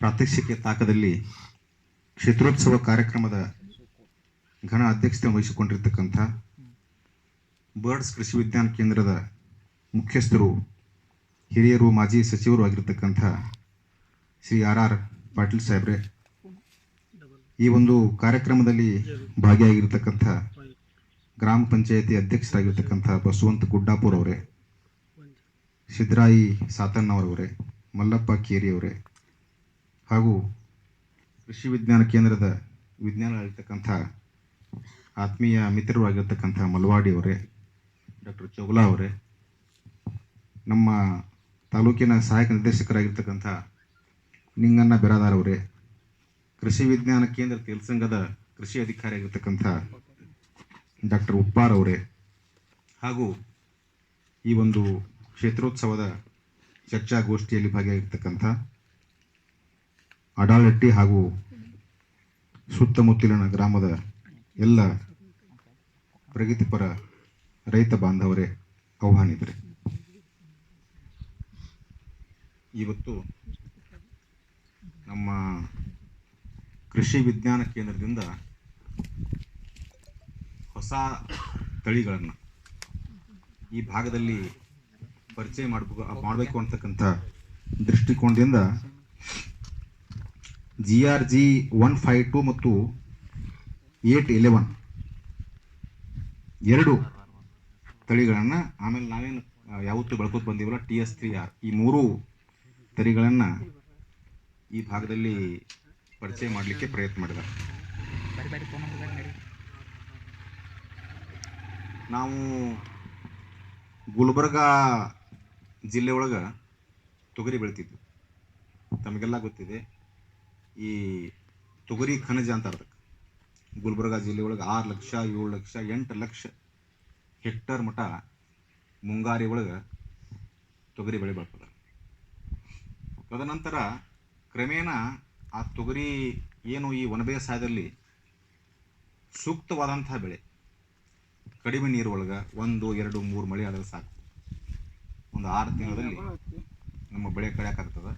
ಪ್ರಾತ್ಯಕ್ಷಿಕೆ ತಾಕದಲ್ಲಿ ಕ್ಷೇತ್ರೋತ್ಸವ ಕಾರ್ಯಕ್ರಮದ ಘನ ಅಧ್ಯಕ್ಷತೆ ವಹಿಸಿಕೊಂಡಿರ್ತಕ್ಕಂಥ ಬರ್ಡ್ಸ್ ಕೃಷಿ ವಿಜ್ಞಾನ ಕೇಂದ್ರದ ಮುಖ್ಯಸ್ಥರು, ಹಿರಿಯರು, ಮಾಜಿ ಸಚಿವರು ಆಗಿರ್ತಕ್ಕಂಥ ಶ್ರೀ ಆರ್ ಆರ್ ಪಾಟೀಲ್ ಸಾಹೇಬ್ರೆ, ಈ ಒಂದು ಕಾರ್ಯಕ್ರಮದಲ್ಲಿ ಭಾಗಿಯಾಗಿರ್ತಕ್ಕಂಥ ಗ್ರಾಮ ಪಂಚಾಯತಿ ಅಧ್ಯಕ್ಷರಾಗಿರ್ತಕ್ಕಂಥ ಬಸವಂತ ಗುಡ್ಡಾಪುರ್ ಅವರೇ ಸಿದ್ದರಾಯಿ ಸಾತಣ್ಣವರವರೇ, ಮಲ್ಲಪ್ಪ ಕೇರಿ ಅವರೇ ಹಾಗೂ ಕೃಷಿ ವಿಜ್ಞಾನ ಕೇಂದ್ರದ ವಿಜ್ಞಾನಿಗಳಿರ್ತಕ್ಕಂಥ ಆತ್ಮೀಯ ಮಿತ್ರರು ಆಗಿರ್ತಕ್ಕಂಥ ಮಲ್ವಾಡಿ ಅವರೇ, ಡಾಕ್ಟರ್ ಚೌಗಲಾ ಅವರೇ, ನಮ್ಮ ತಾಲೂಕಿನ ಸಹಾಯಕ ನಿರ್ದೇಶಕರಾಗಿರ್ತಕ್ಕಂಥ ನಿಂಗಣ್ಣ ಬಿರಾದಾರ್ ಅವರೇ, ಕೃಷಿ ವಿಜ್ಞಾನ ಕೇಂದ್ರ ತೆಲಸಂಗದ ಕೃಷಿ ಅಧಿಕಾರಿ ಆಗಿರ್ತಕ್ಕಂಥ ಡಾಕ್ಟರ್ ಉಪ್ಪಾರ್ ಅವರೇ, ಹಾಗೂ ಈ ಒಂದು ಕ್ಷೇತ್ರೋತ್ಸವದ ಚರ್ಚಾಗೋಷ್ಠಿಯಲ್ಲಿ ಭಾಗಿಯಾಗಿರ್ತಕ್ಕಂಥ ಅಡಾಳಟ್ಟಿ ಹಾಗೂ ಸುತ್ತಮುತ್ತಲಿನ ಗ್ರಾಮದ ಎಲ್ಲ ಪ್ರಗತಿಪರ ರೈತ ಬಾಂಧವರೇ ಆಹ್ವಾನಿತರೆ. ಇವತ್ತು ನಮ್ಮ ಕೃಷಿ ವಿಜ್ಞಾನ ಕೇಂದ್ರದಿಂದ ಹೊಸ ತಳಿಗಳನ್ನು ಈ ಭಾಗದಲ್ಲಿ ಪರಿಚಯ ಮಾಡಬೇಕು ಮಾಡಬೇಕು ಅಂತಕ್ಕಂಥ ದೃಷ್ಟಿಕೋನದಿಂದ G R G one five two ಮತ್ತು ಏಟ್ ಇಲೆವನ್ ಎರಡು ತಳಿಗಳನ್ನು ಆಮೇಲೆ ನಾವೇನು ಯಾವತ್ತು ಬೆಳ್ಕೊತ ಬಂದೀವಲ್ಲ ಟಿ ಎಸ್ ತ್ರೀ ಆರ್ ಈ ಮೂರು ತಳಿಗಳನ್ನು ಈ ಭಾಗದಲ್ಲಿ ಪರಿಚಯ ಮಾಡಲಿಕ್ಕೆ ಪ್ರಯತ್ನ ನಡಿ. ನಾವು ಗುಲ್ಬರ್ಗಾ ಜಿಲ್ಲೆ ಒಳಗೆ ತೊಗರಿ ಬೆಳಿತಿದ್ವಿ. ತಮಗೆಲ್ಲ ಗೊತ್ತಿದೆ. ಈ ತೊಗರಿ ಖನಿಜ ಅಂತ ಅದಕ್ಕೆ ಗುಲ್ಬರ್ಗ ಜಿಲ್ಲೆ ಒಳಗೆ ಆರು ಲಕ್ಷ ಏಳು ಲಕ್ಷ ಎಂಟು ಲಕ್ಷ ಹೆಕ್ಟರ್ ಮಟ ಮುಂಗಾರಿ ಒಳಗೆ ತೊಗರಿ ಬೆಳೆ ಬೆಳ್ತದೆ. ತದನಂತರ ಕ್ರಮೇಣ ಆ ತೊಗರಿ ಏನು ಈ ಒಣ ಬೇಸಾಯದಲ್ಲಿ ಸೂಕ್ತವಾದಂತಹ ಬೆಳೆ. ಕಡಿಮೆ ನೀರು ಒಳಗೆ ಒಂದು ಎರಡು ಮೂರು ಮಳೆ ಆದ್ರೆ ಸಾಕು. ಒಂದು ಆರು ತಿಂಗಳಲ್ಲಿ ನಮ್ಮ ಬೆಳೆ ಕಳೆಯೋಕ್ಕಾಗ್ತದೆ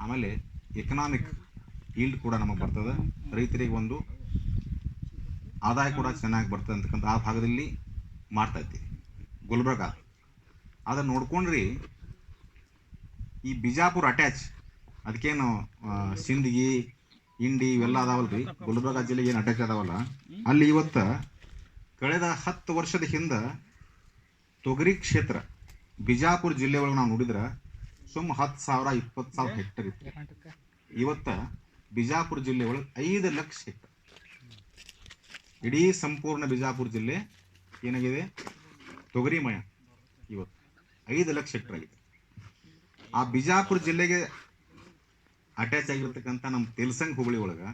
ಆಮೇಲೆ ಎಕನಾಮಿಕ್ ಈಲ್ಡ್ ಕೂಡ ನಮಗೆ ಬರ್ತದೆ. ರೈತರಿಗೆ ಒಂದು ಆದಾಯ ಕೂಡ ಚೆನ್ನಾಗಿ ಬರ್ತದೆ ಅಂತಕ್ಕಂಥ ಆ ಭಾಗದಲ್ಲಿ ಮಾಡ್ತಾ ಇದ್ದೀವಿ ಗುಲ್ಬರ್ಗ. ಅದನ್ನು ನೋಡ್ಕೊಂಡ್ರಿ ಈ ಬಿಜಾಪುರ ಅಟ್ಯಾಚ್ ಅದಕ್ಕೇನು ಸಿಂದಗಿ ಇಂಡಿ ಇವೆಲ್ಲ ಅದಾವಲ್ರಿ. ಗುಲ್ಬರ್ಗ ಜಿಲ್ಲೆಗೆ ಏನು ಅಟ್ಯಾಚ್ ಅದಾವಲ್ಲ ಅಲ್ಲಿ ಇವತ್ತು ಕಳೆದ ಹತ್ತು ವರ್ಷದ ಹಿಂದೆ ತೊಗರಿ ಕ್ಷೇತ್ರ ಬಿಜಾಪುರ ಜಿಲ್ಲೆ ಒಳಗೆ ನಾವು ನೋಡಿದ್ರೆ ಸುಮ್ಮ ಹತ್ತು ಸಾವಿರ ಇಪ್ಪತ್ತು ಸಾವಿರ ಹೆಕ್ಟರ್ ಇತ್ತು. ಇವತ್ತ ಬಿಜಾಪುರ ಜಿಲ್ಲೆ ಒಳಗೆ ಐದು ಲಕ್ಷ ಹೆಕ್ಟರ್. ಇಡೀ ಸಂಪೂರ್ಣ ಬಿಜಾಪುರ ಜಿಲ್ಲೆ ಏನಾಗಿದೆ? ತೊಗರಿಮಯ ಇವತ್ತು. ಐದು ಲಕ್ಷ ಹೆಕ್ಟರ್ ಆಗಿದೆ. ಆ ಬಿಜಾಪುರ ಜಿಲ್ಲೆಗೆ ಅಟ್ಯಾಚ್ ಆಗಿರ್ತಕ್ಕಂಥ ನಮ್ಮ ತೆಲಸಂಗ್ ಹುಬ್ಬಳ್ಳಿ ಒಳಗೆ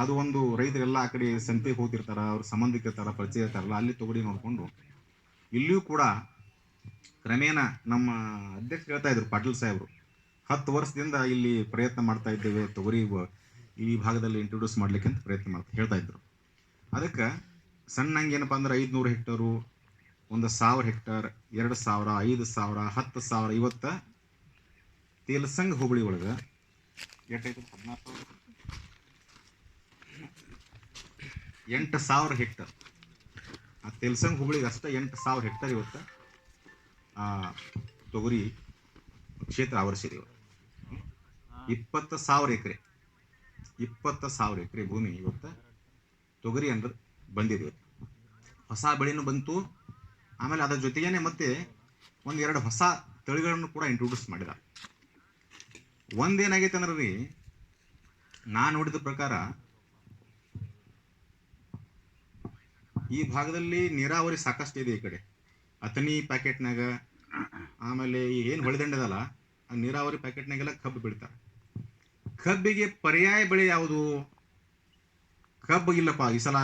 ಅದು ಒಂದು ರೈತರೆಲ್ಲ ಆ ಕಡೆ ಸಂತೆಗೆ ಹೋಗ್ತಿರ್ತಾರ, ಅವ್ರ ಸಂಬಂಧಿಕರ ಇರ್ತಾರ ಪರಿಚಯ ಇರ್ತಾರಲ್ಲ, ಅಲ್ಲಿ ತೊಗರಿ ನೋಡಿಕೊಂಡು ಇಲ್ಲಿಯೂ ಕೂಡ ಕ್ರಮೇಣ ನಮ್ಮ ಅಧ್ಯಕ್ಷ ಹೇಳ್ತಾ ಇದ್ರು ಪಾಟೀಲ್ ಸಾಹೇಬರು ಹತ್ತು ವರ್ಷದಿಂದ ಇಲ್ಲಿ ಪ್ರಯತ್ನ ಮಾಡ್ತಾ ಇದ್ದೇವೆ. ತೊಗರಿ ಈ ಭಾಗದಲ್ಲಿ ಇಂಟ್ರೊಡ್ಯೂಸ್ ಮಾಡ್ಲಿಕ್ಕೆ ಅಂತ ಪ್ರಯತ್ನ ಮಾಡ್ತಾ ಹೇಳ್ತಾ ಇದ್ರು. ಅದಕ್ಕೆ ಸಣ್ಣಂಗೆ ಏನಪ್ಪ ಅಂದ್ರೆ ಐದುನೂರು ಹೆಕ್ಟರು ಒಂದು ಸಾವಿರ ಹೆಕ್ಟರ್ ಎರಡು ಸಾವಿರ ಐದು ಸಾವಿರ ಹತ್ತು ಸಾವಿರ ಇವತ್ತು ತೇಲಸಂಗ್ ಹೋಬಳಿ ಒಳಗೆ ಎಂಟು ಸಾವಿರ ಹೆಕ್ಟರ್. ಆ ತೆಲ್ಸಂಗ್ ಹುಬ್ಳಿಗೆ ಅಷ್ಟೇ ಎಂಟು ಸಾವಿರ ಹೆಕ್ಟರ್ ಇವತ್ತು ಆ, ತೊಗರಿ ಕ್ಷೇತ್ರ ಆವರಿಸಿದೆ ಇವತ್ತು ಇಪ್ಪತ್ತು ಸಾವಿರ ಎಕರೆ. ಇಪ್ಪತ್ತು ಸಾವಿರ ಎಕರೆ ಭೂಮಿ ಇವತ್ತು ತೊಗರಿ ಅಂದ್ರೆ ಬಂದಿದೆ. ಹೊಸ ಬೆಳೆನೂ ಬಂತು. ಆಮೇಲೆ ಅದರ ಜೊತೆಗೇನೆ ಮತ್ತೆ ಒಂದು ಎರಡು ಹೊಸ ತಳಿಗಳನ್ನು ಕೂಡ ಇಂಟ್ರೊಡ್ಯೂಸ್ ಮಾಡಿದ. ಒಂದೇನಾಗೈತೆ ಅಂದ್ರೆ ರೀ ನಾ ನೋಡಿದ ಪ್ರಕಾರ ಈ ಭಾಗದಲ್ಲಿ ನೀರಾವರಿ ಸಾಕಷ್ಟು ಇದೆ ಈ ಕಡೆ. ಅಥಣಿ ಪ್ಯಾಕೆಟ್ನಾಗ ಆಮೇಲೆ ಏನು ಹೊಳೆದಂಡದಲ್ಲ, ಆ ನೀರಾವರಿ ಪ್ಯಾಕೆಟ್ನಾಗೆಲ್ಲ ಕಬ್ಬು ಬೆಳಿತಾರೆ ಕಬ್ಬಿಗೆ ಪರ್ಯಾಯ ಬೆಳೆ ಯಾವುದು? ಕಬ್ಬು ಇಲ್ಲಪ್ಪ, ಈ ಸಲ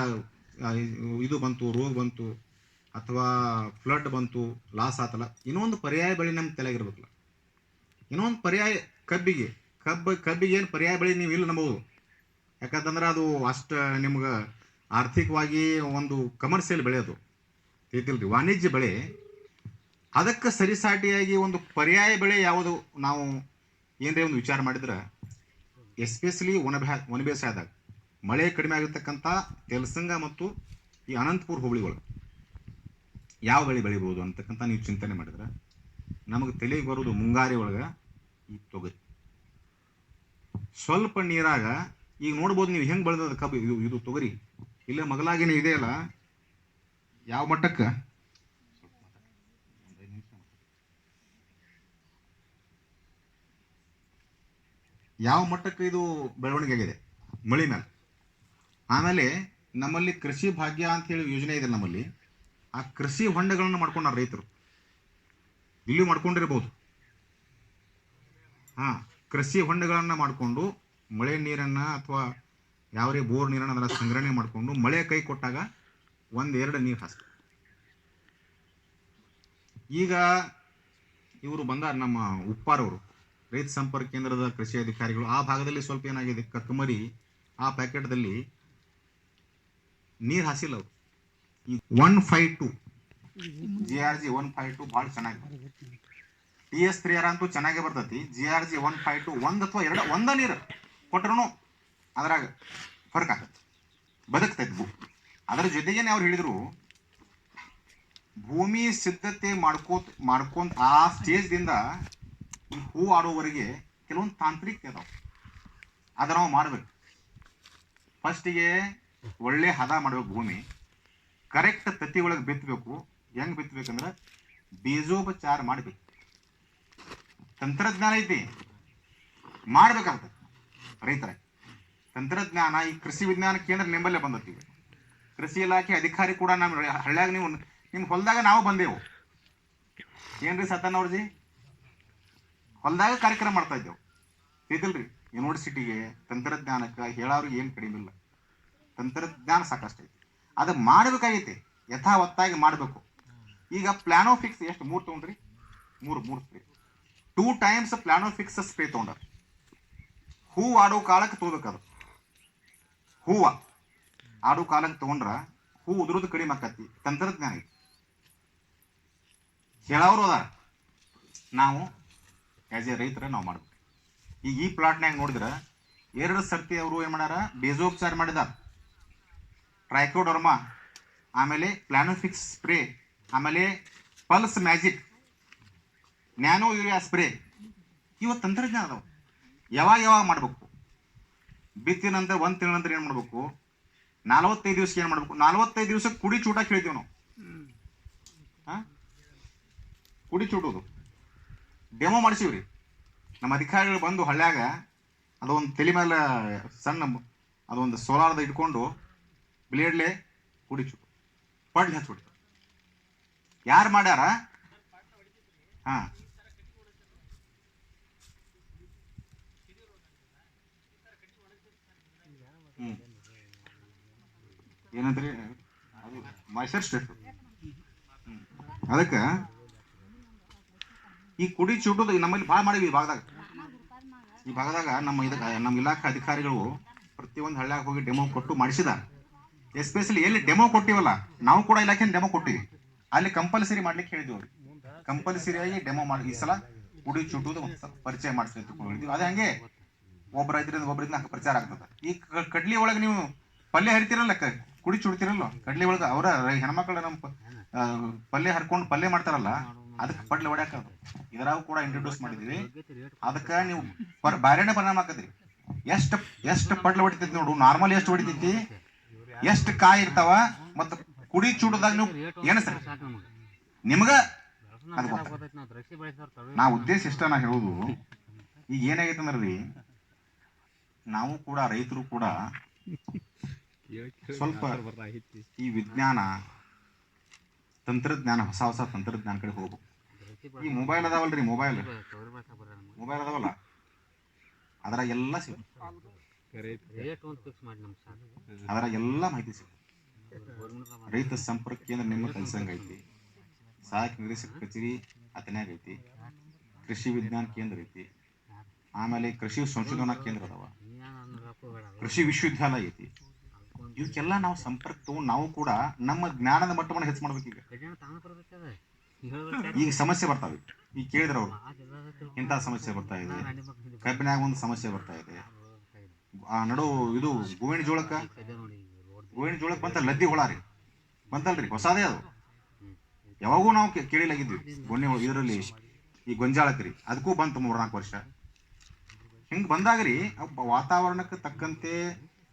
ಇದು ಬಂತು, ರೋಗ ಬಂತು, ಅಥವಾ ಫ್ಲಡ್ ಬಂತು, ಲಾಸ್ ಆತಲ್ಲ, ಇನ್ನೊಂದು ಪರ್ಯಾಯ ಬೆಳೆ ನಮ್ಮ ತಲೆಗಿರ್ಬೇಕಲ್ಲ. ಇನ್ನೊಂದು ಪರ್ಯಾಯ ಕಬ್ಬಿಗೆ, ಕಬ್ಬು, ಕಬ್ಬಿಗೆ ಏನು ಪರ್ಯಾಯ ಬೆಳೆ ನೀವು ಇಲ್ಲ ನಂಬೋದು ಯಾಕಂತಂದ್ರೆ ಅದು ಅಷ್ಟು ನಿಮ್ಗೆ ಆರ್ಥಿಕವಾಗಿ ಒಂದು ಕಮರ್ಷಿಯಲ್ ಬೆಳೆ ಅದು. ತಿಳಿತಿಲ್ರಿ ವಾಣಿಜ್ಯ ಬೆಳೆ. ಅದಕ್ಕೆ ಸರಿಸಾಟಿಯಾಗಿ ಒಂದು ಪರ್ಯಾಯ ಬೆಳೆ ಯಾವುದು? ನಾವು ಏನರೇ ಒಂದು ವಿಚಾರ ಮಾಡಿದ್ರೆ ಎಸ್ಪೆಷಲಿ ಒಣ ಒಣ ಬೇಸಾಯದಾಗ ಮಳೆ ಕಡಿಮೆ ಆಗಿರ್ತಕ್ಕಂಥ ತೆಲಸಂಗ ಮತ್ತು ಈ ಅನಂತಪುರ ಹೋಬಳಿಗಳು. ಯಾವ ಬೆಳೆ ಬೆಳಿಬೋದು ಅಂತಕ್ಕಂಥ ನೀವು ಚಿಂತನೆ ಮಾಡಿದ್ರೆ ನಮಗೆ ತಲೆಗೆ ಬರೋದು ಮುಂಗಾರಿ ಒಳಗೆ ಈ ತೊಗರಿ. ಸ್ವಲ್ಪ ನೀರಾಗ, ಈಗ ನೋಡ್ಬೋದು ನೀವು ಹೆಂಗೆ ಬೆಳೆದ ಕಬ್ಬು, ಇದು ಇದು ತೊಗರಿ. ಇಲ್ಲೇ ಮಗಲಾಗಿನ ಇದೆಯಲ್ಲ? ಯಾವ ಮಟ್ಟಕ್ಕೆ? ಯಾವ ಮಟ್ಟಕ್ಕೆ ಇದು ಬೆಳವಣಿಗೆ ಆಗಿದೆ? ಮಳೆ ಮೇಲೆ ಆಮೇಲೆ ನಮ್ಮಲ್ಲಿ ಕೃಷಿ ಭಾಗ್ಯ ಅಂತ ಹೇಳಿ ಯೋಜನೆ ಇದೆ ನಮ್ಮಲ್ಲಿ. ಆ ಕೃಷಿ ಹೊಂಡಗಳನ್ನು ಮಾಡ್ಕೊಂಡಾರ ರೈತರು. ಇಲ್ಲೂ ಮಾಡ್ಕೊಂಡಿರ್ಬೋದು. ಹಾ, ಕೃಷಿ ಹೊಂಡಗಳನ್ನು ಮಾಡಿಕೊಂಡು ಮಳೆ ನೀರನ್ನು ಅಥವಾ ಯಾವರೇ ಬೋರ್ ನೀರನ್ನು ಅದರ ಸಂಗ್ರಹಣೆ ಮಾಡಿಕೊಂಡು ಮಳೆ ಕೈ ಕೊಟ್ಟಾಗ ಒಂದೆರಡು ನೀರು ಹಾಸ್ತಾರೆ ಈಗ ಇವರು ಬಂದಾರ ನಮ್ಮ ಉಪ್ಪಾರವರು. ರೈತ ಸಂಪರ್ಕ ಕೇಂದ್ರದ ಕೃಷಿ ಅಧಿಕಾರಿಗಳು ಆ ಭಾಗದಲ್ಲಿ ಸ್ವಲ್ಪ ಏನಾಗಿದೆ, ಕಕ್ಕಮರಿ ಆ ಪ್ಯಾಕೆಟ್ದಲ್ಲಿ ನೀರು ಹಾಸಿಲ್ಲ ಅವರು. One five two G R G one five two ಭಾಳ ಚೆನ್ನಾಗಿ ಟಿ ಎಸ್ ತ್ರೀ ಆರ್ ಅಂತೂ ಚೆನ್ನಾಗೇ ಬರ್ತೈತಿ. G R G one five two ಒಂದು ಅಥವಾ ಎರಡು, ಒಂದ ನೀರು ಕೊಟ್ರು ಅದ್ರಾಗ ಫರ್ಕ್ ಆಗತ್ತೆ. ಬದುಕ್ತೈತಿ ಭೂ. ಅದರ ಜೊತೆಗೇನೆ ಅವ್ರು ಹೇಳಿದ್ರು, ಭೂಮಿ ಸಿದ್ಧತೆ ಮಾಡ್ಕೋ ಮಾಡ್ಕೊಂತ ಆ ಸ್ಟೇಜ್ದಿಂದ ಹೂ ಆಡೋವರೆಗೆ ಕೆಲವೊಂದು ತಾಂತ್ರಿಕ ಅದಾವ ಅದ ನಾವು ಮಾಡ್ಬೇಕು. ಫಸ್ಟಿಗೆ ಒಳ್ಳೆ ಹದ ಮಾಡ್ಬೇಕು ಭೂಮಿ ಕರೆಕ್ಟ್ ತತ್ತಿ ಒಳಗೆ ಬಿತ್ತಬೇಕು ಹೆಂಗ್ ಬಿತ್ತಬೇಕಂದ್ರೆ ಬೀಜೋಪಚಾರ ಮಾಡ್ಬೇಕು. ತಂತ್ರಜ್ಞಾನ ಐತಿ ಮಾಡ್ಬೇಕಾಗ್ತದೆ ರೈತರ. ತಂತ್ರಜ್ಞಾನ, ಈ ಕೃಷಿ ವಿಜ್ಞಾನ ಕೇಂದ್ರ ನಿಂಬಲ್ಲೇ ಬಂದತ್ತೀವಿ ಕೃಷಿ ಇಲಾಖೆ ಅಧಿಕಾರಿ ಕೂಡ ನಮ್ಮ ಹಳ್ಳಿಯಾಗ ನೀವು ನಿಮ್ಮ ಹೊಲದಾಗ ನಾವು ಬಂದೆವು. ಏನ್ರಿ ಸತನ್ ಅವ್ರಜಿ? ಹೊಲದಾಗ ಕಾರ್ಯಕ್ರಮ ಮಾಡ್ತಾ ಇದ್ದೇವೆ. ಇದಿಲ್ರಿ ಯೂನಿವರ್ಸಿಟಿಗೆ ತಂತ್ರಜ್ಞಾನಕ್ಕೆ ಹೇಳೋರು ಏನು ಕಡಿಮೆ ಇಲ್ಲ. ತಂತ್ರಜ್ಞಾನ ಸಾಕಷ್ಟು ಐತಿ ಅದು ಮಾಡಬೇಕಾಗೈತಿ ಯಥಾವತ್ತಾಗಿ ಮಾಡಬೇಕು. ಈಗ ಪ್ಲಾನೋ ಫಿಕ್ಸ್ ಎಷ್ಟು? ಮೂರು ತೊಗೊಂಡ್ರಿ? ಮೂರು ಮೂರು spray. Two times Planofix spray ತೊಗೊಂಡ್ರ. ಹೂ ಆಡೋ ಕಾಲಕ್ಕೆ ತಗೋಬೇಕದು. ಹೂವ ಆಡೋ ಕಾಲಕ್ಕೆ ತಗೊಂಡ್ರ ಹೂ ಉದುರೋದು ಕಡಿಮೆ ಆಕತಿ ತಂತ್ರಜ್ಞಾನ ಹೇಳೋರು ಅದಾರ. ನಾವು ಆಸ್ ಎ ರೈತರ ನಾವು ಮಾಡ್ಬೇಕು. ಈಗ ಈ ಪ್ಲಾಟ್ನ್ಯಾಗ ನೋಡಿದ್ರೆ ಎರಡು ಸರ್ತಿ ಅವರು ಏನು ಮಾಡ್ಯಾರ ಬೇಜೋಪಚಾರ ಮಾಡಿದಾರೆ. ಟ್ರೈಕೋಡರ್ಮಾ ಆಮೇಲೆ ಪ್ಲಾನೋಫಿಕ್ಸ್ ಸ್ಪ್ರೇ ಆಮೇಲೆ pulse magic nano urea spray ಇವ ತಂತ್ರಜ್ಞಾನ ಅದಾವೆ. ಯಾವಾಗ ಯಾವಾಗ ಮಾಡಬೇಕು? ಬಿತ್ತಿನ ನಂತರ ಒಂದು ತಿಂಗಳ ನಂತರ ಏನು ಮಾಡಬೇಕು? ನಲವತ್ತೈದು ದಿವಸಕ್ಕೆ ಏನು ಮಾಡಬೇಕು? ನಲವತ್ತೈದು ದಿವಸಕ್ಕೆ ಕುಡಿ ಚೂಟ ಕೇಳ್ತೀವಿ ನಾವು. ಹಾಂ ಕುಡಿ ಚೂಟೋದು ಡೆಮೋ ಮಾಡಿಸಿವ್ರಿ. ನಮ್ಮ ಅಧಿಕಾರಿಗಳು ಬಂದು ಹಳ್ಳ್ಯಾಗ ಅದೊಂದು ತಲೆ ಮೇಲೆ ಸಣ್ಣ ಅದೊಂದು ಸೋಲಾರ್ದ ಇಟ್ಕೊಂಡು ಬ್ಲೇಡ್ಲೆ ಕುಡಿಚು. ಪಡ್ಲಿ ಹಚ್ಬಿಡ್ತಾರೆ ಯಾರು ಮಾಡ್ಯಾರ? ಹಾಂ. ಹ್ಮ್. ಏನಂದ್ರಿ? ಅದು ಮೈಸೂರ್ ಸ್ಟೇಟ್. ಅದಕ್ಕೆ ಈ ಕುಡಿ ಚುಟು ನಮ್ಮಲ್ಲಿ ಭಾಳ ಮಾಡಿವಿ ಈ ಭಾಗದಾಗ. ಈ ಭಾಗದಾಗ ನಮ್ಮ ಇದಕ್ಕೆ ನಮ್ಮ ಇಲಾಖೆ ಅಧಿಕಾರಿಗಳು ಪ್ರತಿಯೊಂದು ಹಳ್ಳಿಯಾಗ ಹೋಗಿ ಡೆಮೋ ಕೊಟ್ಟು ಮಾಡಿಸಿದ. ಎಸ್ಪೆಷಲಿ ಎಲ್ಲಿ ಡೆಮೋ ಕೊಟ್ಟಿವಲ್ಲ, ನಾವು ಕೂಡ ಇಲಾಖೆ ಡೆಮೋ ಕೊಟ್ಟಿವಿ. ಅಲ್ಲಿ ಕಂಪಲ್ಸರಿ ಮಾಡ್ಲಿಕ್ಕೆ ಹೇಳಿದ್ವಿ ಅವ್ರು. ಕಂಪಲ್ಸರಿಯಾಗಿ ಡೆಮೋ ಮಾಡಿ, ಈ ಸಲ ಕುಡಿ ಸ್ವಲ್ಪ ಪರಿಚಯ ಮಾಡಿಸಿ ಅದೇ ಹಂಗೆ ಒಬ್ಬರ ಇದ್ರಿಂದ ಒಬ್ಬರಿಂದ ಪ್ರಚಾರ ಆಗ್ತದೆ. ಈ ಕಡ್ಲಿ ಒಳಗೆ ನೀವು ಪಲ್ಯ ಹರಿತಿರಲ್ಲ ಕುಡಿ ಚುಡ್ತಿರಲ್ಲ, ಕಡ್ಲಿ ಒಳಗ ಅವರ ಹೆಣ್ಮಕ್ಳು ನಮ್ಮ ಪಲ್ಯ ಹರ್ಕೊಂಡು ಪಲ್ಯ ಮಾಡ್ತಾರಲ್ಲ, ಅದಕ್ಕೆ ಪಡ್ಲಿ ಹೊಡ್ಯಾಕ ಇದ್ರಾಗ ಕೂಡ ಇಂಟ್ರೊಡ್ಯೂಸ್ ಮಾಡಿದ್ವಿ. ಅದಕ್ಕೆ ನೀವು ಪರ್ ಬ್ಯಾರೆನೇ ಪರಿಣಾಮ ಆಕತ್ರಿ ಎಷ್ಟು ಎಷ್ಟು ಪಡ್ಲ ಹೊಡಿತೈತಿ ನೋಡು ನಾರ್ಮಲ್ ಎಷ್ಟು ಹೊಡಿತೈತಿ, ಎಷ್ಟ್ ಕಾಯಿ ಇರ್ತಾವ, ಮತ್ತ ಕುಡಿ ಚೂಡದಾಗ ನೀವು ಎಣಸ್ರಿ. ನಿಮ್ಗ ನಾ ಉದ್ದೇಶ ಇಷ್ಟ ನಾ ಹೇಳುದು, ಈಗ ಏನಾಗೈತೆ ಅಂದ್ರೆ ರೀ ನಾವು ಕೂಡ ರೈತರು ಕೂಡ ಸ್ವಲ್ಪ ಈ ವಿಜ್ಞಾನ ತಂತ್ರಜ್ಞಾನ ಹೊಸ ಹೊಸ ತಂತ್ರಜ್ಞಾನ ಕಡೆ ಹೋಗ್ಬೇಕು ಈ ಮೊಬೈಲ್ ಅದಾವಲ್ರಿ ಮೊಬೈಲ್ ಮೊಬೈಲ್ ಅದಾವಲ್ಲ? ಅದರ ಎಲ್ಲ ಸಿಗುತ್ತೆ ಅದ್ರಾಗ ಎಲ್ಲ ಮಾಹಿತಿ ಸಿಗುತ್ತೆ ರೈತ ಸಂಪರ್ಕ ಕೇಂದ್ರ ನಿಮ್ಮ ಕಲ್ಸಂಗ ಐತಿ. ಸಹಾಯಕ ನಿರ್ದೇಶಕ ಕಚೇರಿ ಅತನ್ಯಾಗ ಐತಿ. ಕೃಷಿ ವಿಜ್ಞಾನ ಕೇಂದ್ರ ಐತಿ. ಆಮೇಲೆ ಕೃಷಿ ಸಂಶೋಧನಾ ಕೇಂದ್ರ ಅದಾವ. ಕೃಷಿ ವಿಶ್ವವಿದ್ಯಾಲಯ ಐತಿ. ಇವಕ್ಕೆಲ್ಲ ನಾವು ಸಂಪರ್ಕ ತಗೊಂಡು ನಾವು ಕೂಡ ನಮ್ಮ ಜ್ಞಾನದ ಮಟ್ಟವನ್ನು ಹೆಚ್ಚು ಮಾಡ್ಬೇಕೀಗ ಈಗ. ಸಮಸ್ಯೆ ಬರ್ತಾವೆ ಈಗ ಕೇಳಿದ್ರ ಅವರು. ಇಂಥ ಸಮಸ್ಯೆ ಬರ್ತಾ ಇದೆ? ಕಬ್ಬಿನಾಗ ಒಂದು ಸಮಸ್ಯೆ ಬರ್ತಾ ಇದೆ. ಆ ನಡು ಇದು ಗೋವಿನ ಜೋಳಕ್ಕ? ಗೋವಿನ ಜೋಳಕ್ಕೆ ಬಂತ ಲದ್ದಿ ಹುಳ ರೀ. ಬಂತಲ್ರಿ ಹೊಸದೇ ಅದು. ಯಾವಾಗೂ ನಾವು ಕೇಳಿಲಾಗಿದ್ವಿ. ಗೊನ್ನೆ ಇದರಲ್ಲಿ ಈ ಗೊಂಜಾಳಕ್ಕೆ ರೀ. ಅದಕ್ಕೂ ಬಂತು ಮೂರ್ನಾಲ್ಕು ವರ್ಷ. ಹಿಂಗೆ ಬಂದಾಗ ರೀ ವಾತಾವರಣಕ್ಕೆ ತಕ್ಕಂತೆ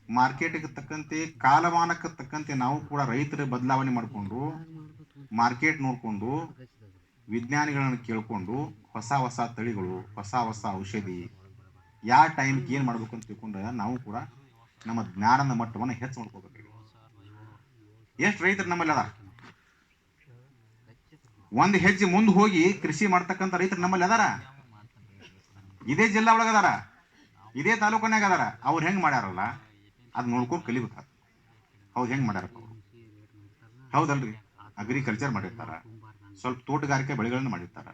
ಮಾರ್ಕೆಟಿಗೆ ತಕ್ಕಂತೆ, ಕಾಲಮಾನಕ್ಕೆ ತಕ್ಕಂತೆ ನಾವು ಕೂಡ ರೈತರ ಬದಲಾವಣೆ ಮಾಡಿಕೊಂಡು, ಮಾರ್ಕೆಟ್ ನೋಡಿಕೊಂಡು, ವಿಜ್ಞಾನಿಗಳನ್ನು ಕೇಳಿಕೊಂಡು, ಹೊಸ ಹೊಸ ತಳಿಗಳು, ಹೊಸ ಹೊಸ ಔಷಧಿ, ಯಾವ ಟೈಮ್ಗೆ ಏನು ಮಾಡ್ಬೇಕು ಅಂತ ತಿಳ್ಕೊಂಡ ನಾವು ಕೂಡ ನಮ್ಮ ಜ್ಞಾನದ ಮಟ್ಟವನ್ನು ಹೆಚ್ಚು ಮಾಡ್ಕೋಬೇಕು ಎಷ್ಟು ರೈತರು ನಮ್ಮಲ್ಲಿ ಅದ ಒಂದು ಹೆಜ್ಜೆ ಮುಂದೆ ಹೋಗಿ ಕೃಷಿ ಮಾಡ್ತಕ್ಕಂಥ ರೈತರು ನಮ್ಮಲ್ಲಿ ಅದಾರ? ಇದೇ ಜಿಲ್ಲಾ ಒಳಗದಾರ? ಇದೇ ತಾಲೂಕನ್ಯಾಗ ಅದಾರ ಅವ್ರು ಹೆಂಗೆ ಮಾಡ್ಯಾರಲ್ಲ? ಅದು ನೋಡ್ಕೊಂಡು ಕಲಿಬೇಕು ಹೌದು ಹೆಂಗೆ ಮಾಡ್ಯಾರಪ್ಪ ಹೌದಲ್ರಿ? ಅಗ್ರಿಕಲ್ಚರ್ ಮಾಡಿರ್ತಾರ. ಸ್ವಲ್ಪ ತೋಟಗಾರಿಕೆ ಬೆಳೆಗಳನ್ನ ಮಾಡಿರ್ತಾರ.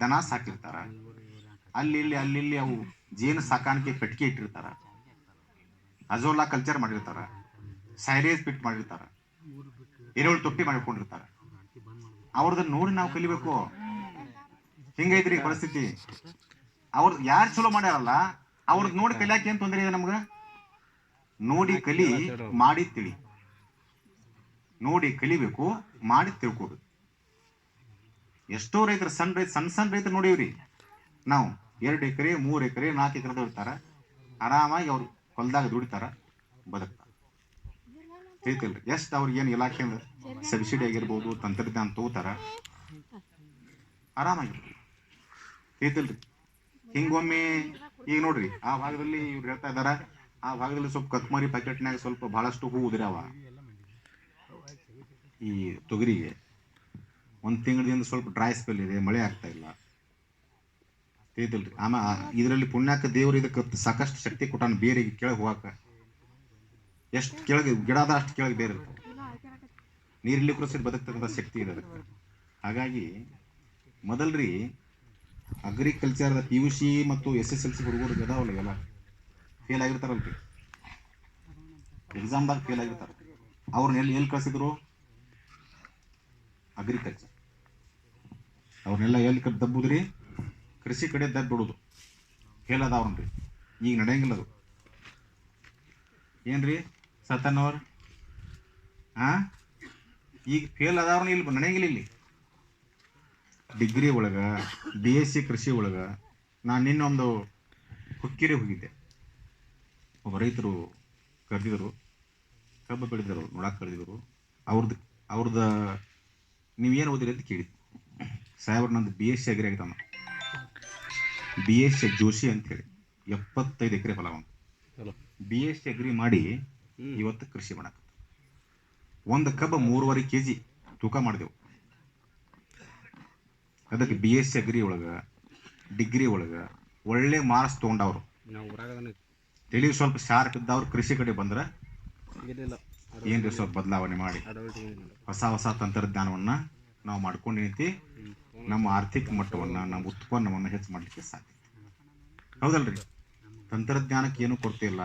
ದನ ಸಾಕಿರ್ತಾರ. ಅಲ್ಲಿ ಇಲ್ಲಿ ಅಲ್ಲಿ ಇಲ್ಲಿ ಅವು ಜೇನು ಸಾಕಾಣಿಕೆ ಪೆಟ್ಟಿಗೆ ಇಟ್ಟಿರ್ತಾರ. ಅಜೋಲಾ ಕಲ್ಚರ್ ಮಾಡಿರ್ತಾರ. ಸೈರೇಜ್ ಪಿಟ್ ಮಾಡಿರ್ತಾರ. ಎರೆಹುಳು ತೊಟ್ಟಿ ಮಾಡಿಕೊಂಡಿರ್ತಾರ. ಅವ್ರದನ್ನ ನೋಡಿ ನಾವು ಕಲಿಬೇಕು. ಹಿಂಗೈತ್ರಿ ಪರಿಸ್ಥಿತಿ? ಅವ್ರ ಯಾರು ಚಲೋ ಮಾಡ್ಯಾರಲ್ಲ, ಅವ್ರದ್ ನೋಡಿ ಕಲಿಯಾಕ ಏನ್ ತೊಂದರೆ ಇದೆ ನಮ್ಗ? ನೋಡಿ ಕಲಿ ಮಾಡಿ ತಿಳಿ. ನೋಡಿ ಕಲಿಬೇಕು ಮಾಡಿ ತಿಳ್ಕೋಬೇಕು ಎಷ್ಟೋ ರೈತರು ಸಣ್ಣ ರೈತ ಸಣ್ಣ ಸಣ್ಣ ರೈತರು ನೋಡೀವ್ರಿ. ನಾವು ಎರಡು ಎಕರೆ ಮೂರು ಎಕರೆ ನಾಲ್ಕು ಎಕರೆ ದುಡಿತಾರ ಆರಾಮಾಗಿ ಅವ್ರು ಹೊಲ್ದಾಗ ದುಡಿತಾರ ಬದುಕ್ತಾರ. ಐತಿಲ್ರಿ ಎಷ್ಟು ಅವ್ರಿಗೆ ಏನು ಇಲಾಖೆಯಿಂದ ಸಬ್ಸಿಡಿ ಆಗಿರ್ಬೋದು ತಂತ್ರಜ್ಞಾನ ತಗೋತಾರ. ಆರಾಮಾಗಿ ತಿಳಿತಿಲ್ರಿ? ಹಿಂಗೊಮ್ಮೆ ಈಗ ನೋಡ್ರಿ ಆ ಭಾಗದಲ್ಲಿ ಇವ್ರು ಹೇಳ್ತಾ ಇದಾರ ಆ ಭಾಗದಲ್ಲಿ ಸ್ವಲ್ಪ ಕತ್ಮರಿ ಪ್ಯಾಕೆಟ್ನಾಗ ಸ್ವಲ್ಪ ಬಹಳಷ್ಟು ಹೂ ಉದುರ್ಯಾವ. ಈ ತೊಗರಿಗೆ ಒಂದು ತಿಂಗಳಿಂದ ಸ್ವಲ್ಪ ಡ್ರೈ ಸ್ಪೆಲ್ ಇದೆ, ಮಳೆ ಆಗ್ತಾ ಇಲ್ಲ. ತಿಳಿದಿಲ್ರಿ. ಆಮ, ಇದರಲ್ಲಿ ಪುಣ್ಯಕ್ಕೆ ದೇವರು ಇದಕ್ಕೆ ಸಾಕಷ್ಟು ಶಕ್ತಿ ಕೊಟ್ಟಾನ ಬೇರೆಗೆ ಕೆಳಗೆ ಹೋಗಕ್ಕೆ ಎಷ್ಟು ಕೆಳಗೆ, ಗಿಡ ಅದ ಅಷ್ಟು ಕೆಳಗೆ ಬೇರೆ ಇರ್ತದೆ ನೀರಿಲ್ಲಿ ಕೂಡ ಬದುಕ್ತಕ್ಕಂಥ ಶಕ್ತಿ ಇದೆ ಅದಕ್ಕೆ. ಹಾಗಾಗಿ ಮೊದಲ್ರಿ ಅಗ್ರಿಕಲ್ಚರ್ ಪಿ ಯು ಸಿ ಮತ್ತು ಎಸ್ ಎಸ್ ಎಲ್ ಸಿ ಹುಡುಗರು ಇದಾವಲ್ಲ ಇವೆಲ್ಲ ಫೇಲ್ ಆಗಿರ್ತಾರಲ್ರಿ ಎಕ್ಸಾಮ್ದಾಗ ಫೇಲ್ ಆಗಿರ್ತಾರ ಅವ್ರನ್ನ ಎಲ್ಲಿ ಎಲ್ಲಿ ಕಳ್ಸಿದ್ರು? ಅಗ್ರಿಕಲ್ಚರ್ ಅವ್ರನ್ನೆಲ್ಲ ಎಲ್ಲಿ ಕಡೆ ದಬ್ಬುದ್ರಿ? ಕೃಷಿ ಕಡೆ ದಬ್ಬ ಬಿಡುದು. ಫೇಲ್ ಅದಾವ್ರಿ ಈಗ ನಡೆಯಂಗಿಲ್ಲ ಅದು. ಏನ್ರಿ ಸತನವ್ರ ಹಾ ಈಗ ಫೇಲ್ ಅದಾವ್ರನ್ನ ಇಲ್ಲಿ ನಡೆಯಂಗಿಲ್ಲ ಇಲ್ಲಿ. ಡಿಗ್ರಿ ಒಳಗ ಬಿ ಎಸ್ ಸಿ ಕೃಷಿ ಒಳಗ, ನಾನು ನಿನ್ನೊಂದು ಹುಕ್ಕಿರಿ ಹೋಗಿದ್ದೆ. ಒಬ್ಬ ರೈತರು ಕರೆದಿದ್ರು ಕಬ್ಬು ಬೆಳೆದಿದ್ರು ನೋಡಕ್ಕೆ ಕರೆದಿದ್ರು ಅವ್ರದ್ದು ಅವ್ರದ್ದು ನೀವೇನು ಓದಿರಿ ಅಂತ ಕೇಳಿ ಸಾಹೇಬ್ರ ನಂದು ಬಿ ಎಸ್ ಸಿ ಅಗ್ರಿ ಆಗಿದ್ದಾನ. ಬಿ ಎಸ್ ಸಿ ಜೋಶಿ ಅಂತೇಳಿ ಎಪ್ಪತ್ತೈದು ಎಕರೆ ಫಲ ಒಂದು. ಬಿ ಎಸ್ ಸಿ ಅಗ್ರಿ ಮಾಡಿ ಇವತ್ತು ಕೃಷಿ ಮಾಡಕ್ಕೆ ಒಂದು ಕಬ್ಬ ಮೂರುವರೆ ಕೆ ಜಿ ತೂಕ ಮಾಡಿದೆವು. ಅದಕ್ಕೆ ಬಿ ಎಸ್ ಸಿ ಅಗ್ರಿ ಒಳಗೆ ಡಿಗ್ರಿ ಒಳಗೆ ಒಳ್ಳೆ ಮಾರ್ಕ್ಸ್ ತೊಗೊಂಡವ್ರು. ತಲೆ ಸ್ವಲ್ಪ ಶಾರ್ಕ್ ಇದ್ದವ್ರು ಕೃಷಿ ಕಡೆ ಬಂದ್ರೆ ಏನ್ರಿ ಸ್ವಲ್ಪ ಬದಲಾವಣೆ ಮಾಡಿ? ಹೊಸ ಹೊಸ ತಂತ್ರಜ್ಞಾನವನ್ನ ನಾವು ಮಾಡ್ಕೊಂಡು ನಿಂತಿ ನಮ್ಮ ಆರ್ಥಿಕ ಮಟ್ಟವನ್ನ ನಮ್ಮ ಉತ್ಪನ್ನವನ್ನ ಹೆಚ್ಚು ಮಾಡಲಿಕ್ಕೆ ಸಾಧ್ಯ ಹೌದಲ್ರಿ? ತಂತ್ರಜ್ಞಾನಕ್ಕೆ ಏನು ಕೊರತೆ ಇಲ್ಲ.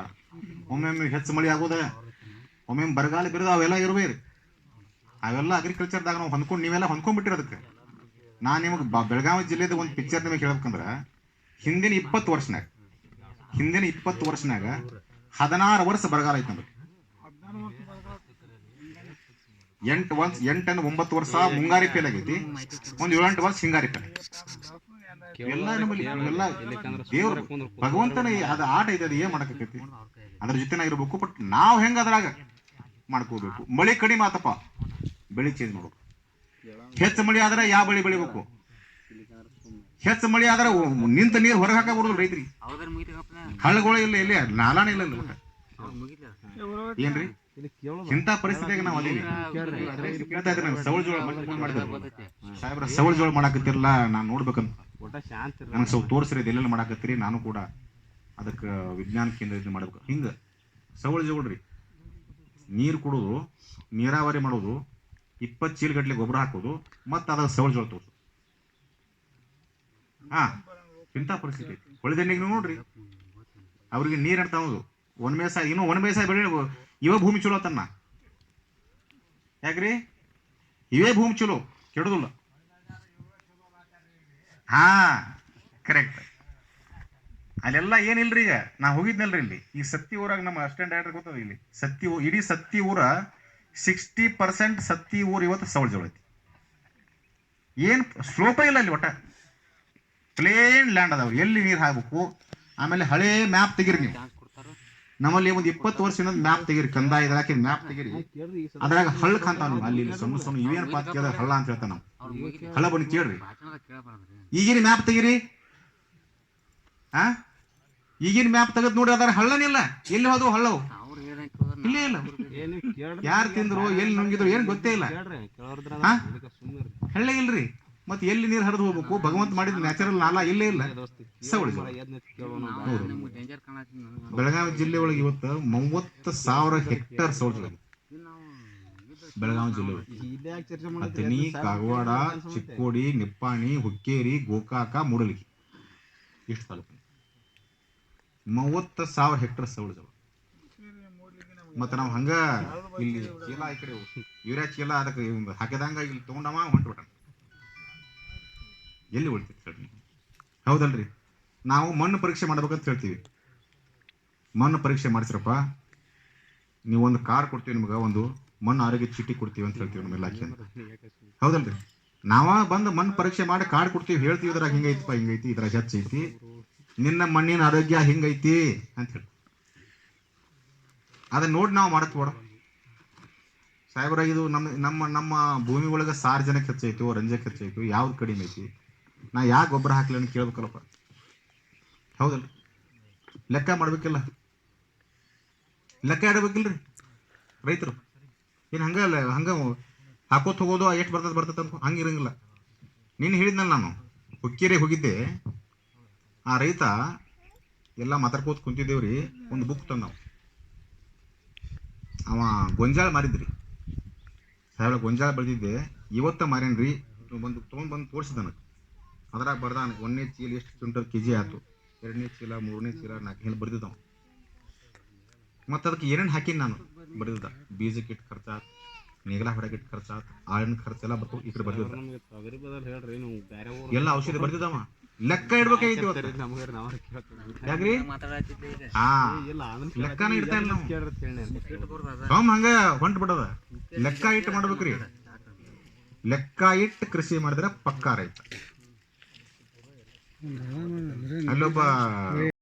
ಒಮ್ಮೊಮ್ಮೆ ಹೆಚ್ಚು ಮಳೆ ಆಗೋದ ಒಮ್ಮೊಮ್ಮೆ ಬರಗಾಲ ಬಿರೋದು ಅವೆಲ್ಲ ಇರಬೇರಿ ಅವೆಲ್ಲ ಅಗ್ರಿಕಲ್ಚರ್ದಾಗ ನಾವು ಹೊಂದ್ಕೊಂಡು ನೀವೆಲ್ಲ ಹೊಂದ್ಕೊಂಡ್ಬಿಟ್ಟಿರ ಅದಕ್ಕೆ. ನಾನು ನಿಮಗೆ ಬೆಳಗಾವಿ ಜಿಲ್ಲೆದ ಒಂದು ಪಿಕ್ಚರ್ ನಿಮಗೆ ಹೇಳ್ಬೇಕಂದ್ರೆ ಹಿಂದಿನ ಇಪ್ಪತ್ತು ವರ್ಷನಾಗ ಹಿಂದಿನ ಇಪ್ಪತ್ತು ವರ್ಷನಾಗ ಹದಿನಾರು ವರ್ಷ ಬರಗಾಲ ಐತೆ ನಮಗೆ. ಎಂಟು ವರ್ಷ ಎಂಟನ್ನು ಒಂಬತ್ತು ವರ್ಷ ಮುಂಗಾರಿ ಫೇಲ್ ಆಗೈತಿ. ಒಂದ್ ಏಳೆಂಟು ವರ್ಷ ಹಿಂಗಾರಿ ಫೇಲ್ ಎಲ್ಲ ನಮ್ಮಲ್ಲಿ, ಎಲ್ಲ ದೇವ್ರು ಭಗವಂತನ ಅದ ಆಟ ಇದೆ, ಅದು ಏನ್ ಮಾಡಕೈತಿ ಅದ್ರ ಜೊತೆ ಇರ್ಬೇಕು ಬಟ್ ನಾವ್ ಹೆಂಗ ಅದ್ರಾಗ ಮಾಡ್ಕೋಬೇಕು? ಮಳೆ ಕಡಿಮೆ ಆತಪ್ಪ, ಬೆಳಿ ಚೇಂಜ್ ಮಾಡ್ಬೇಕು. ಹೆಚ್ಚು ಮಳೆ ಆದ್ರೆ ಯಾವ ಬೆಳಿ ಬೆಳಿಬೇಕು? ಹೆಚ್ಚು ಮಳಿ ಆದ್ರೆ ನಿಂತ ನೀರು ಹೊರಗೆ ಹಾಕ ಬಿಡುದು ರೈತರಿ. ಹಳ್ಳಗಳು ಇಲ್ಲ ಇಲ್ಲಿ ನಾಲಾನೇ ಇಲ್ಲ ಇಲ್ಲ ಏನ್ರಿ? ಇಂಥ ಪರಿಸ್ಥಿತಿಯಾಗ ನಾವು ಅದೇ ಕೇಳ್ತಾ ಇದ್ರೆ ಸವಳ ಜೋಳ ಸಾಹೇಬ್ರ ಸವಳ ಜೋಳ ಮಾಡಾಕತ್ತಿರಲ್ಲ ನಾನು ನೋಡ್ಬೇಕಂತ. ನನಗೆ ಸ್ವಲ್ಪ ತೋರಿಸ್ರಿ ಇದೆಲ್ಲ ಮಾಡಾಕತ್ತೀರಿ ನಾನು ಕೂಡ ಅದಕ್ಕೆ ವಿಜ್ಞಾನ ಕೇಂದ್ರದಿಂದ ಮಾಡ್ಬೇಕು. ಹಿಂಗೆ ಸವಳ ಜೋಳ್ರಿ ನೀರು ಕೊಡೋದು ನೀರಾವರಿ ಮಾಡೋದು ಇಪ್ಪತ್ತು ಚೀಲಗಟ್ಲೆ ಗೊಬ್ಬರ ಹಾಕೋದು ಮತ್ತು ಅದಕ್ಕೆ ಸವಳ ಜೋಳ ತೋರಿಸು ಹಾ, ಇಂಥ ಪರಿಸ್ಥಿತಿ ಹೊಳಿದಂಡಿಗೆ ನೀವು ನೋಡ್ರಿ. ಅವ್ರಿಗೆ ನೀರು ಅಂತ ಅನ್ನೋದು ಒಣ ಬೇಸಾಯ ಇನ್ನೂ ಒಣ ಬೇಸಾಯ ಬೆಳೆ ಇವ ಭೂಮಿ ಚಲೋ ತನ್ನ ಯಾಕ್ರಿ? ಇವೇ ಭೂಮಿ ಚಲೋ, ಕೆಡೋದಿಲ್ಲ. ಹಾ ಕರೆಕ್ಟ್ ಅಲ್ಲೆಲ್ಲ ಏನಿಲ್ರಿ ಈಗ? ನಾ ಹೋಗಿದ್ನಲ್ರಿ ಇಲ್ಲಿ. ಈ ಸತ್ತಿ ಊರಾಗ ನಮ್ಮ ಅಸ್ಟೆಂಟ್ ಡೈರೆಕ್ಟರ್ ಗೊತ್ತದ ಇಲ್ಲಿ? ಸತ್ತಿ ಇಡೀ ಸತ್ತಿ ಊರ ಸಿಕ್ಸ್ಟಿ ಪರ್ಸೆಂಟ್ ಸತ್ತಿ ಊರು ಇವತ್ತು ಸವಳ ಜೋಳ ಐತಿ. ಏನು, ಸ್ಲೋಪ ಇಲ್ಲ ಅಲ್ಲಿ ಒಟ್ಟ. ಪ್ಲೇನ್ ಲ್ಯಾಂಡ್ ಅದಾವ. ಎಲ್ಲಿ ನೀರು ಹಾಕ್ಬೇಕು? ಆಮೇಲೆ ಹಳೆ ಮ್ಯಾಪ್ ತೆಗೀರಿ ನೀವು. ನಮ್ಮಲ್ಲಿ ಒಂದು ಇಪ್ಪತ್ತು ವರ್ಷ ಮ್ಯಾಪ್ ತೆಗೀರಿ. ಕಂದಾಯ ಇದಾಕಿ ಮ್ಯಾಪ್ ತೆಗೀರಿ. ಅದ್ರಾಗ ಹಳ್ಳ ಕಾಂತಾವ ನೀವು. ಅಲ್ಲಿ ಸಣ್ಣ ಸಣ್ಣ ಇವೇನ್ ಪಾತ್ ಕೇಳಿದ್ರೆ ಹಳ್ಳ ಅಂತ ಹೇಳ್ತಾನೆ ನಾವು. ಹಳ್ಳ ಬನ್ನಿ ಕೇಳ್ರಿ. ಈಗಿನ ಮ್ಯಾಪ್ ತೆಗೀರಿ. ಆ? ಈಗಿನ ಮ್ಯಾಪ್ ತೆಗೆದ್ ನೋಡಿ ಅದಾರ ಹಳ್ಳನಿಲ್ಲ ಎಲ್ಲಿ ಹೋದವು ಹಳ್ಳವು. ಇಲ್ಲೇ ಇಲ್ಲ. ಯಾರು ತಿಂದ್ರು ಎಲ್ಲಿ ನುಂಗಿದ್ರು ಏನ್ ಗೊತ್ತೇ ಇಲ್ಲ. ಹಳ್ಳ ಇಲ್ರಿ. ಮತ್ತೆ ಎಲ್ಲಿ ನೀರು ಹರಿದು ಹೋಗ್ಬೇಕು? ಭಗವಂತ ಮಾಡಿದ ನ್ಯಾಚುರಲ್ ನಾಲ ಇಲ್ಲೇ ಇಲ್ಲ. ಸವಳಿ ಬೆಳಗಾವಿ ಜಿಲ್ಲೆ ಒಳಗೆ ಇವತ್ತು ಮೂವತ್ತು ಸಾವಿರ ಹೆಕ್ಟೇರ್ ಇದು ಬೆಳಗಾವಿ ಜಿಲ್ಲೆ ಅಥಣಿ ಕಾಗವಾಡ ಚಿಕ್ಕೋಡಿ ನಿಪ್ಪಾಣಿ ಹುಕ್ಕೇರಿ ಗೋಕಾಕ ಮೂಡಲಗಿ. ಇಷ್ಟು ತಾಲೂಕು. ಮೂವತ್ತು ಸಾವಿರ ಹೆಕ್ಟೇರ್ ಸೌಳು ಮತ್ತೆ ನಾವು ಹಂಗ ಇಲ್ಲಿ ಚೀಲ ಈ ಕಡೆ ಯೂರಿಯಾ ಚೀಲ ಅದಕ್ಕೆ ಹಾಕಿದಂಗ ಇಲ್ಲಿ ತಗೊಂಡವ ಹೊಂಟ್ಬಿಟ್ಟ ಎಲ್ಲಿ ಉಳಿತೈತೆ ಹೌದಲ್ರಿ. ನಾವು ಮಣ್ಣು ಪರೀಕ್ಷೆ ಮಾಡ್ಬೇಕಂತ ಹೇಳ್ತೀವಿ. ಮಣ್ಣು ಪರೀಕ್ಷೆ ಮಾಡಿಸ್ರಪ್ಪ. ನೀವು ಒಂದು ಕಾರ್ ಕೊಡ್ತೀವಿ ನಿಮ್ಗೆ, ಒಂದು ಮಣ್ಣು ಆರೋಗ್ಯ ಚೀಟಿ ಕೊಡ್ತೀವಿ ಅಂತ ಹೇಳ್ತೀವಿ ನಮ್ಮ ಇಲಾಖೆ. ಹೌದಲ್ರಿ. ನಾವ ಬಂದು ಮಣ್ಣು ಪರೀಕ್ಷೆ ಮಾಡಿ ಕಾರ್ಡ್ ಕೊಡ್ತೀವಿ, ಹೇಳ್ತೀವಿ ಇದ್ರಾಗ ಹಿಂಗೈತಿಪ್ಪ, ಹಿಂಗೈತಿ, ಇದ್ರಾಗ ಹೆಚ್ಚೈತಿ ನಿನ್ನ ಮಣ್ಣಿನ ಆರೋಗ್ಯ ಹಿಂಗೈತಿ ಅಂತ ಹೇಳಿ ಅದನ್ನ ನೋಡಿ ನಾವು ಮಾಡಕ್ ಬೇಡ. ಇದು ನಮ್ಮ ನಮ್ಮ ನಮ್ಮ ಭೂಮಿ ಒಳಗೆ ಸಾರ್ವಜನಿಕ ಹೆಚ್ಚೈತು ರಂಜಕ ಹೆಚ್ಚೈತು ಯಾವ್ದು ಕಡಿಮೆ ಐತಿ? ನಾ ಯಾವ ಗೊಬ್ಬರ ಹಾಕ್ಲಿ ಅಂತ ಕೇಳ್ಬೇಕಲ್ಲಪ್ಪ. ಹೌದಲ್ರಿ? ಲೆಕ್ಕ ಮಾಡ್ಬೇಕಿಲ್ಲ. ಲೆಕ್ಕ ಇಡಬೇಕಿಲ್ರಿ? ರೈತರು. ಏನು ಹಂಗ ಅಲ್ಲ, ಹಂಗ ಹಾಕೋತ್ ಹೋಗೋದು ಎಷ್ಟು ಬರ್ತದ ಬರ್ತದ ಅಂತ ಹಂಗೆ ಇರಂಗಿಲ್ಲ. ನೀನು ಹೇಳಿದ್ನಲ್ಲ ನಾನು ಹುಕ್ಕೇರಿ ಹೋಗಿದ್ದೆ. ಆ ರೈತ ಎಲ್ಲ ಮಾತಾಡ್ಕೋತ ಕುಂತಿದ್ದೇವ್ರಿ, ಒಂದು ಬುಕ್ ತಂದ ನಾವು ಅವ ಗೊಂಜಾಳ ಮಾರಿದ್ರಿ. ಸಾಹೇಬ ಗೊಂಜಾಳ ಬೆಳೆದಿದ್ದೆ. ಇವತ್ತ ಮಾರೇನ್ರಿ? ಬಂದು ತೊಗೊಂಡು ಬಂದು ತೋರಿಸಿದ ನನಗೆ. ಅದ್ರಾಗ ಬರ್ದಾನ ಒಂದನೇ ಚೀಲ ಎಷ್ಟು ಕ್ವಿಂಟಲ್ ಕೆ ಜಿ ಆಯ್ತು ಎರಡನೇ ಚೀಲ, ಮೂರನೇ ಚೀಲ ನಾಲ್ಕನೇ ಬರ್ದಿದ್ದವ. ಮತ್ತು ಅದಕ್ಕೆ ಏನೇನು ಹಾಕಿನಿ ನಾನು? ಬರ್ದಿದ್ದ. ಬೀಜಕ್ಕೆ ಇಟ್ಟು ಖರ್ಚಾತ್ ನೇಗಲ ಹೊಡಕ್ಕೆ ಇಟ್ಟು ಖರ್ಚಾತ್ ಆಳಿನ ಖರ್ಚೆಲ್ಲ ಬರ್ತಾವ ಈ ಕಡೆ ಬರ್ದಿದ್ದ. ಎಲ್ಲ ಔಷಧಿ ಬರ್ದಿದ್ದವ? ಲೆಕ್ಕ ಇಡ್ಬೇಕಾಗಿತ್ತು ಯಾಕ್ರಿ? ಹಾ. ಲೆಕ್ಕನ ಇಡ್ತಾ ಇಲ್ಲ ನಾವು. ಹಂಗ ಹೊಂಟ್ ಬಿಡದ. ಲೆಕ್ಕ ಇಟ್ಟು ಮಾಡ್ಬೇಕ್ರಿ. ಲೆಕ್ಕ ಇಟ್ಟು ಕೃಷಿ ಮಾಡಿದ್ರೆ ಪಕ್ಕಾ ರೈತ. Hello ano ba?